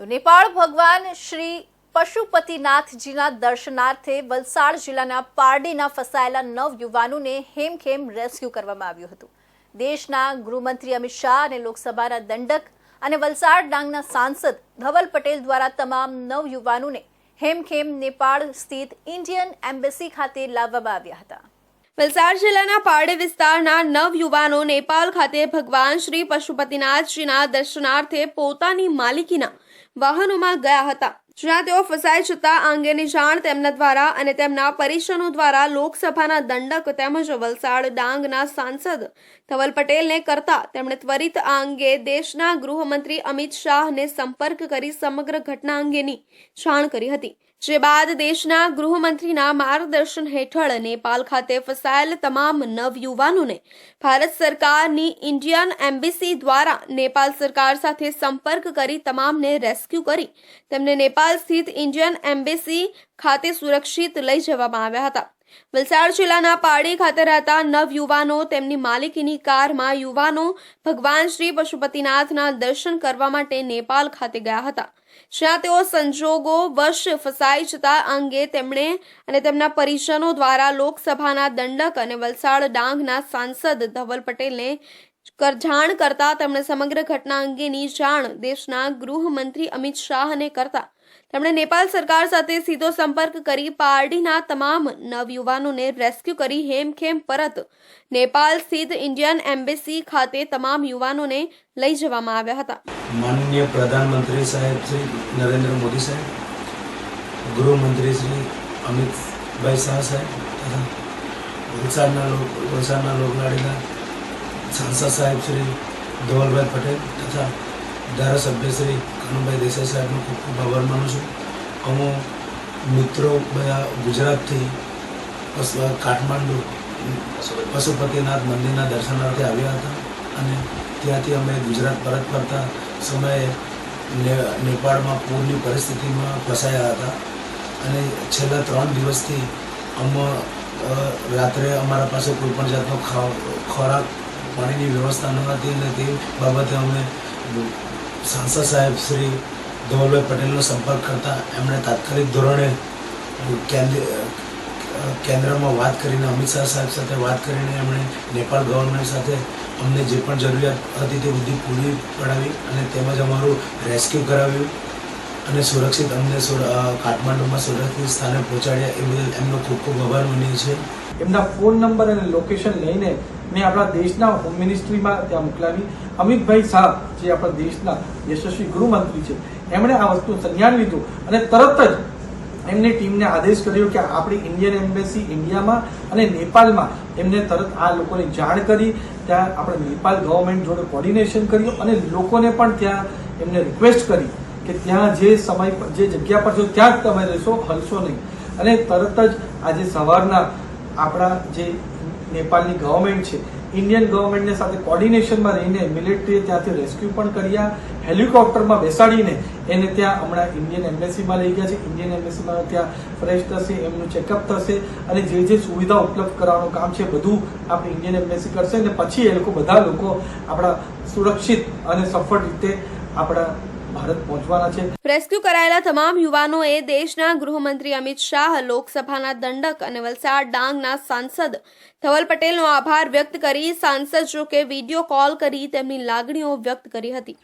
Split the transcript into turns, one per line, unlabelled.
નેપાળ ભગવાન શ્રી પશુપતિનાથજીના દર્શનાર્થે વલસાડ જિલ્લાના પારડીના ફસાયેલા નવ યુવાનોને હેમખેમ રેસ્ક્યુ કરવામાં આવ્યું હતું. દેશના ગૃહમંત્રી અમિત શાહ અને લોકસભાના દંડક અને વલસાડ ડાંગના સાંસદ ધવલ પટેલ દ્વારા તમામ નવ યુવાનોને હેમખેમ નેપાળ સ્થિત ઇન્ડિયન એમ્બેસી ખાતે લાવવામાં આવ્યા હતા.
વલસાડ જિલ્લાના પારડી વિસ્તારના નવ યુવાનો નેપાળ ખાતે ભગવાન શ્રી પશુપતિનાથજીના દર્શનાર્થે પોતાની માલિકીના વાહનોમાં ગયા હતા. જ્યાં તેઓ ફસાઈ જતા અંગેની જાણ તેમના દ્વારા અને તેમના પરિજનો દ્વારા લોકસભાના દંડક તેમજ વલસાડ ડાંગના સાંસદ ધવલ પટેલને કરતા તેમણે ત્વરિત આ અંગે દેશના ગૃહમંત્રી અમિત શાહને સંપર્ક કરી સમગ્ર ઘટના અંગેની જાણ કરી હતી. જે બાદ દેશના ગૃહમંત્રીના માર્ગદર્શન હેઠળ નેપાલ ખાતે ફસાયેલ તમામ નવયુવાનોને ભારત સરકારની ઇન્ડિયન એમ્બેસી દ્વારા નેપાલ સરકાર સાથે સંપર્ક કરી તમામને રેસ્ક્યુ કરી. તેમને નેપાળ સ્થિત ઇન્ડિયન એમ્બેસી ખાતે સુરક્ષિત લઈ જવામાં આવ્યા હતા. વલસાડ જિલ્લાના પારડી ખાતે રહેતા નવ યુવાનો તેમની માલિકીની કારમાં યુવાનો ભગવાન શ્રી પશુપતિનાથના દર્શન કરવા માટે નેપાલ ખાતે ગયા હતા. જ્યાં તેઓ સંજોગો વશ ફસાઈ જતા અંગે તેમણે અને તેમના પરિજનો દ્વારા લોકસભાના દંડક અને વલસાડ ડાંગના સાંસદ ધવલ પટેલને કર- જાણ કરતા તેમણે સમગ્ર ઘટના અંગેની જાણ દેશના ગૃહમંત્રી અમિત શાહને કરતા. તેમણે નેપાળ સરકાર સાથે સીધો સંપર્ક કરી પારડીના તમામ નવયુવાનોને રેસ્ક્યુ કરી હેમખેમ પરત નેપાલ સ્થિત ઇન્ડિયન એમ્બેસી ખાતે તમામ યુવાનોને લઈ જવામાં આવ્યા હતા.
માનનીય પ્રધાનમંત્રી સાહેબ શ્રી નરેન્દ્ર મોદી સાહેબ, ગૃહમંત્રી શ્રી અમિતભાઈ શાહ સાહેબ તથા વલસાડના વલસાડના લોકલાડીના સાંસદ સાહેબ શ્રી ધવલભાઈ પટેલ તથા ધારાસભ્ય શ્રી કનુભાઈ દેસાઈ સાહેબનો ખૂબ ખૂબ આભાર માનું છું. અમો મિત્રો બધા ગુજરાતથી કાઠમાંડુ પશુપતિનાથ મંદિરના દર્શનાર્થે આવ્યા હતા અને ત્યાંથી અમે ગુજરાત પરત ફરતા સમયે નેપાળમાં પૂરની પરિસ્થિતિમાં ફસાયા હતા. અને છેલ્લા ત્રણ દિવસથી અમ રાત્રે અમારા પાસે કોઈ પણ જાતનો ખોરાક પાણીની વ્યવસ્થા ન હતી અને તે બાબતે અમે સાંસદ સાહેબ શ્રી ધવલભાઈ પટેલનો સંપર્ક કરતા એમણે તાત્કાલિક ધોરણે કેન્દ્ર, કેન્દ્રમાં વાત કરીને અમિત શાહ સાહેબ સાથે વાત કરીને એમણે નેપાળ ગવર્મેન્ટ સાથે અમને જે પણ જરૂરિયાત હતી તે બધી પૂરી પડાવી અને તેમજ અમારું રેસ્ક્યુ કરાવ્યું અને સુરક્ષિત અમને કાઠમાંડુમાં સુરક્ષિત સ્થાને પહોંચાડ્યા એ બદલ એમનો ખૂબ ખૂબ આભાર માનીએ છીએ.
એમના ફોન નંબર અને લોકેશન લઈને મેં આપણા દેશના હોમ મિનિસ્ટ્રીમાં ત્યાં મોકલાવી. અમિતભાઈ શાહ, જે આપણા દેશના યશસ્વી ગૃહમંત્રી છે, એમણે આ વસ્તુ સંજ્ઞાન લીધું અને તરત જ એમની ટીમને આદેશ કર્યો કે આપણી ઇન્ડિયન એમ્બેસી ઇન્ડિયામાં અને નેપાળમાં એમને તરત આ લોકોને જાણ કરી. ત્યાં આપણે નેપાળ ગવર્મેન્ટ જોડે કોર્ડિનેશન કર્યું અને લોકોને પણ ત્યાં એમને રિક્વેસ્ટ કરી કે ત્યાં જે સમય, જે જગ્યા પર છો, ત્યાં જ તમે રહેશો, હલશો નહીં. અને તરત જ આજે સવારના આપણા જે નેપાળની ગવર્મેન્ટ છે ઇન્ડિયન ગવર્મેન્ટને સાથે કોર્ડિનેશનમાં રહીને મિલિટરીએ ત્યાંથી રેસ્ક્યુ પણ કર્યા હેલિકોપ્ટરમાં બેસાડીને એને ત્યાં હમણાં ઇન્ડિયન એમ્બેસીમાં લઈ ગયા છે. ઇન્ડિયન એમ્બેસીમાં ત્યાં ફ્રેશ થશે, એમનું ચેકઅપ થશે અને જે જે સુવિધા ઉપલબ્ધ કરાવવાનું કામ છે બધું આપણે ઇન્ડિયન એમ્બેસી કરશે અને પછી એ લોકો બધા લોકો આપણા સુરક્ષિત અને સફળ રીતે આપણા ભારત પહોંચવાના છે.
રેસ્ક્યુ કરાયેલા તમામ યુવાનોએ દેશના ગૃહમંત્રી અમિત શાહ, લોકસભાના દંડક અને વલસાડ ડાંગના સાંસદ ધવલ પટેલનો આભાર વ્યક્ત કરી સાંસદ જો કે વીડિયો કોલ કરી તેમની લાગણીઓ વ્યક્ત કરી હતી.